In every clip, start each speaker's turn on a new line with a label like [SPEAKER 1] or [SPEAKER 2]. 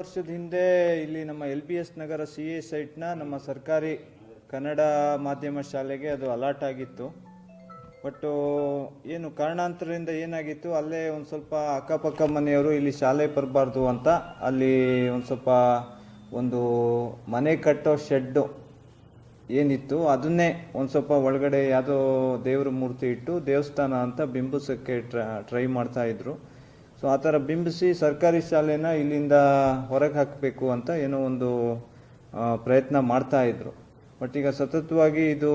[SPEAKER 1] ವರ್ಷದ ಹಿಂದೆ ಇಲ್ಲಿ ನಮ್ಮ L B S Nagar C A ಸೈಟ್ನ ನಮ್ಮ ಸರ್ಕಾರಿ ಕನ್ನಡ ಮಾಧ್ಯಮ ಶಾಲೆಗೆ ಅದು ಅಲಾಟ್ ಆಗಿತ್ತು. ಬಟ್ ಏನು ಕಾರಣಾಂತರದಿಂದ ಏನಾಗಿತ್ತು, ಅಲ್ಲೇ ಒಂದು ಸ್ವಲ್ಪ ಅಕ್ಕಪಕ್ಕ ಮನೆಯವರು ಇಲ್ಲಿ ಶಾಲೆ ಬರಬಾರ್ದು ಅಂತ ಅಲ್ಲಿ ಒಂದು ಸ್ವಲ್ಪ ಒಂದು ಮನೆ ಕಟ್ಟೋ ಶೆಡ್ಡು ಏನಿತ್ತು, ಅದನ್ನೇ ಒಂದು ಸ್ವಲ್ಪ ಒಳಗಡೆ ಯಾವುದೋ ದೇವ್ರ ಮೂರ್ತಿ ಇಟ್ಟು ದೇವಸ್ಥಾನ ಅಂತ ಬಿಂಬಿಸೋಕ್ಕೆ ಟ್ರೈ ಮಾಡ್ತಾ ಇದ್ರು. ಸೊ ಆ ಥರ ಬಿಂಬಿಸಿ ಸರ್ಕಾರಿ ಶಾಲೆನ ಇಲ್ಲಿಂದ ಹೊರಗೆ ಹಾಕಬೇಕು ಅಂತ ಏನೋ ಒಂದು ಪ್ರಯತ್ನ ಮಾಡ್ತಾ ಇದ್ರು. ಬಟ್ ಈಗ ಸತತವಾಗಿ ಇದು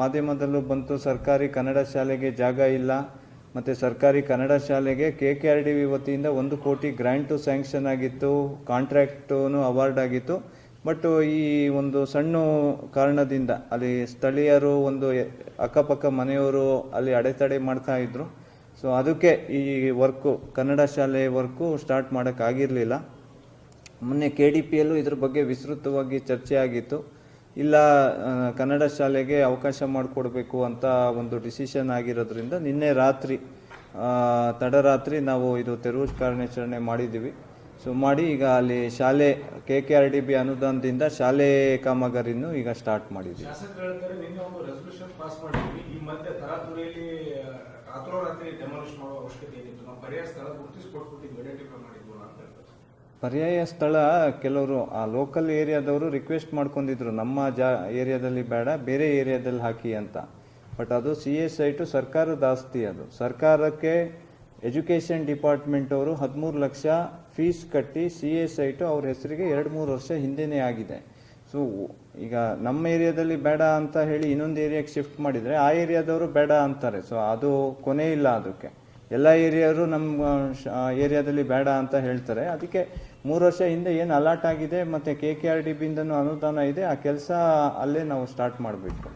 [SPEAKER 1] ಮಾಧ್ಯಮದಲ್ಲೂ ಬಂತು, ಸರ್ಕಾರಿ ಕನ್ನಡ ಶಾಲೆಗೆ ಜಾಗ ಇಲ್ಲ, ಮತ್ತು ಸರ್ಕಾರಿ ಕನ್ನಡ ಶಾಲೆಗೆ K K R D V ವತಿಯಿಂದ ಒಂದು ಕೋಟಿ ಗ್ರ್ಯಾಂಟು ಸ್ಯಾಂಕ್ಷನ್ ಆಗಿತ್ತು ಕಾಂಟ್ರಾಕ್ಟೂ ಅವಾರ್ಡ್ ಆಗಿತ್ತು. ಬಟ್ ಈ ಒಂದು ಸಣ್ಣ ಕಾರಣದಿಂದ ಅಲ್ಲಿ ಸ್ಥಳೀಯರು ಒಂದು ಅಕ್ಕಪಕ್ಕ ಮನೆಯವರು ಅಲ್ಲಿ ಅಡೆತಡೆ ಮಾಡ್ತಾ ಇದ್ರು. ಸೊ ಅದಕ್ಕೆ ಈ ವರ್ಕು ಕನ್ನಡ ಶಾಲೆ ವರ್ಕು ಸ್ಟಾರ್ಟ್ ಮಾಡೋಕ್ಕಾಗಿರಲಿಲ್ಲ ಮೊನ್ನೆ ಕೆ ಡಿ ಪಿ ಯಲ್ಲೂ ಇದ್ರ ಬಗ್ಗೆ ವಿಸ್ತೃತವಾಗಿ ಚರ್ಚೆ ಆಗಿತ್ತು. ಇಲ್ಲ ಕನ್ನಡ ಶಾಲೆಗೆ ಅವಕಾಶ ಮಾಡಿಕೊಡ್ಬೇಕು ಅಂತ ಒಂದು ಡಿಸಿಷನ್ ಆಗಿರೋದ್ರಿಂದ ನಿನ್ನೆ ರಾತ್ರಿ ತಡರಾತ್ರಿ ನಾವು ಇದು ತೆರವು ಕಾರ್ಯಾಚರಣೆ ಮಾಡಿದ್ದೀವಿ. ಸೊ ಮಾಡಿ ಈಗ ಅಲ್ಲಿ ಶಾಲೆ K K R D B ಅನುದಾನದಿಂದ ಶಾಲೆ ಕಾಮಗಾರಿನೂ ಈಗ ಸ್ಟಾರ್ಟ್ ಮಾಡಿದ್ದೀವಿ.
[SPEAKER 2] ರಾತ್ರೋರಾತ್ರಿ ಅವಶ್ಯಕತೆ ಏನಿತ್ತು? ನಾವು ಪರ್ಯಾಯ ಸ್ಥಳ ಐಡೆಂಟಿಫೈ ಅಂತ
[SPEAKER 1] ಪರ್ಯಾಯ ಸ್ಥಳ ಕೆಲವರು ಆ ಲೋಕಲ್ ಏರಿಯಾದವರು ರಿಕ್ವೆಸ್ಟ್ ಮಾಡ್ಕೊಂಡಿದ್ರು, ನಮ್ಮ ಜಾ ಏರಿಯಾದಲ್ಲಿ ಬೇಡ, ಬೇರೆ ಏರಿಯಾದಲ್ಲಿ ಹಾಕಿ ಅಂತ. ಬಟ್ ಅದು ಸಿ ಎಸ್ ಐಟು ಸರ್ಕಾರದ ಆಸ್ತಿ ಅದು. ಸರ್ಕಾರಕ್ಕೆ ಎಜುಕೇಷನ್ ಡಿಪಾರ್ಟ್ಮೆಂಟ್ ಅವರು ಹದಿಮೂರು ಲಕ್ಷ ಫೀಸ್ ಕಟ್ಟಿ ಸಿ ಎಸ್ ಐಟು ಅವ್ರ ಹೆಸರಿಗೆ ಎರಡು ಮೂರು ವರ್ಷ ಹಿಂದೆನೇ ಆಗಿದೆ. ಸೊ ಈಗ ನಮ್ಮ ಏರಿಯಾದಲ್ಲಿ ಬೇಡ ಅಂತ ಹೇಳಿ ಇನ್ನೊಂದು ಏರಿಯಾಗೆ ಶಿಫ್ಟ್ ಮಾಡಿದರೆ ಆ ಏರಿಯಾದವರು ಬೇಡ ಅಂತಾರೆ. ಸೊ ಅದು ಕೊನೆ ಇಲ್ಲ ಅದಕ್ಕೆ. ಎಲ್ಲ ಏರಿಯಾರು ನಮ್ಮ ಏರಿಯಾದಲ್ಲಿ ಬೇಡ ಅಂತ ಹೇಳ್ತಾರೆ. ಅದಕ್ಕೆ ಮೂರು ವರ್ಷ ಹಿಂದೆ ಏನು ಅಲಾಟ್ ಆಗಿದೆ ಮತ್ತು ಕೆ ಕೆ ಆರ್ ಡಿ ಬಿಂದನೂ ಅನುದಾನ ಇದೆ, ಆ ಕೆಲಸ ಅಲ್ಲೇ ನಾವು ಸ್ಟಾರ್ಟ್ ಮಾಡಬೇಕು.